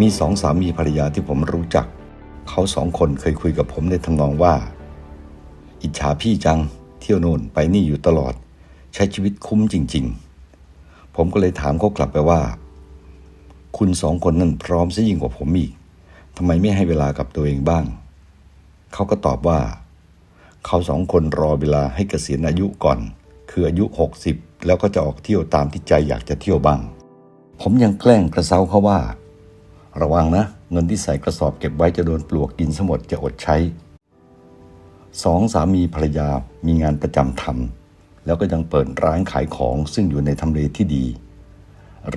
มีสองสามีภรรยาที่ผมรู้จัก เขาสองคนเคยคุยกับผมในทำนองว่า อิจฉาพี่จัง เที่ยวโน่นไปนี่อยู่ตลอด ใช้ชีวิตคุ้มจริง ๆ ผมก็เลยถามเขากลับไปว่า คุณสองคนนั้นพร้อมซะยิ่งกว่าผมอีกทำไมไม่ให้เวลากับตัวเองบ้าง เขาก็ตอบว่า เขาสองคนรอเวลาให้เกษียณอายุก่อน คืออายุ 60 แล้วก็จะออกเที่ยวตามที่ใจอยากจะเที่ยวบ้าง ผมยังแกล้งกระเซาเขาว่า ระวังนะ เงินที่ใส่กระสอบเก็บไว้จะโดนปลวกกินสมดจะอดใช้สองสามีภรรยามีงานประจำทำแล้วก็ยังเปิดร้านขายของซึ่งอยู่ในทำเลที่ดี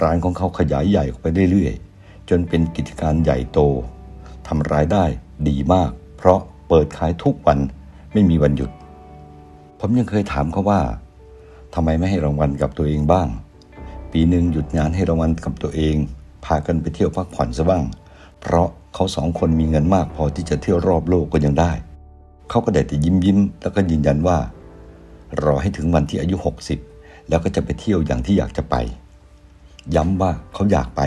ร้านของเขาขยายใหญ่ออกไปเรื่อยๆจนเป็นกิจการใหญ่โตทำรายได้ดีมาก เพราะเปิดขายทุกวันไม่มีวันหยุด ผมยังเคยถามเขาว่าทำไมไม่ให้รางวัลกับตัวเองบ้าง ปีหนึ่งหยุดงานให้รางวัลกับตัวเอง พากันไปเที่ยวพักผ่อนซะบ้าง เพราะเขาสองคนมีเงินมากพอที่จะเที่ยวรอบโลกก็ยังได้ เขาก็ได้แต่ยิ้มยิ้มแล้วก็ยืนยันว่า รอให้ถึงวันที่อายุ 60 แล้วก็จะไปเที่ยวอย่างที่อยากจะไป ย้ำว่าเขาอยากไป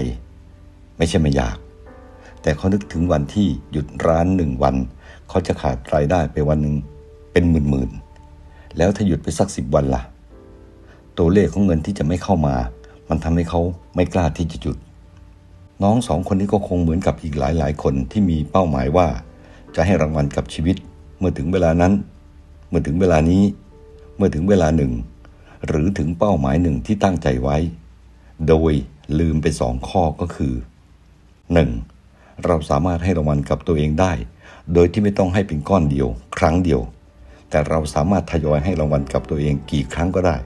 ไม่ใช่ไม่อยาก แต่เขานึกถึงวันที่หยุดร้านหนึ่งวัน เขาจะขาดรายได้ไปวันหนึ่งเป็นหมื่นๆแล้วถ้าหยุดไปสักสิบวันล่ะ ตัวเลขของเงินที่จะไม่เข้ามา มันทำให้เขาไม่กล้าที่จะหยุด น้องสองคนนี้ก็คงเหมือนกับอีกหลายๆ คนที่มีเป้าหมายว่า จะให้รางวัลกับชีวิต เมื่อถึงเวลานั้น เมื่อถึงเวลานี้ เมื่อถึงเวลาหนึ่ง หรือถึงเป้าหมายหนึ่งที่ตั้งใจไว้ โดยลืมไปสองข้อก็คือ 1. เราสามารถให้รางวัลกับตัวเองได้ โดยที่ไม่ต้องให้เป็นก้อนเดียว ครั้งเดียว แต่เราสามารถทยอยให้รางวัลกับตัวเองกี่ครั้งก็ได้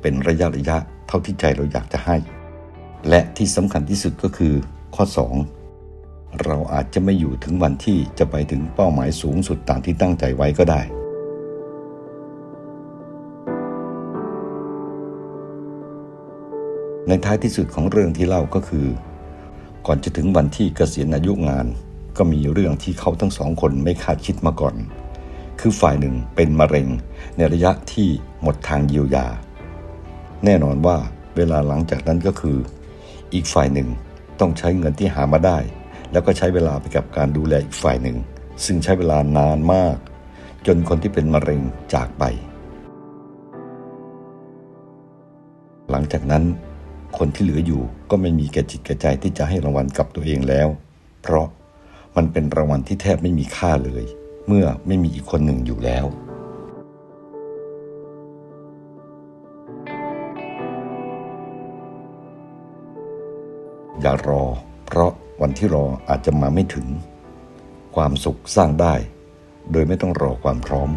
เป็นระยะระยะเท่าที่ใจเราอยากจะให้ และที่สำคัญที่สุดก็คือ ข้อ 2 เราอาจจะไม่อยู่ถึงวันที่จะไปถึงเป้าหมายสูงสุดตามที่ตั้งใจไว้ก็ได้ ในท้ายที่สุดของเรื่องที่เล่าก็คือ ก่อนจะถึงวันที่เกษียณอายุงาน ก็มีเรื่องที่เขาทั้งสองคนไม่คาดคิดมาก่อน คือฝ่ายหนึ่งเป็นมะเร็งในระยะที่หมดทางเยียวยา แน่นอนว่าเวลาหลังจากนั้นก็คือ อีกฝ่ายหนึ่ง ต้องใช้เงินที่หามาได้ แล้วก็ใช้เวลาไปกับการดูแลอีกฝ่ายหนึ่ง ซึ่งใช้เวลานานมาก จนคนที่เป็นมะเร็งจากไป หลังจากนั้นคนที่เหลืออยู่ก็ไม่มีแก่จิตแก่ใจที่จะให้รางวัลกับตัวเองแล้ว เพราะมันเป็นรางวัลที่แทบไม่มีค่าเลย เมื่อไม่มีอีกคนหนึ่งอยู่แล้ว อย่ารอ เพราะวันที่รออาจจะมาไม่ถึง ความสุขสร้างได้ โดยไม่ต้องรอความพร้อม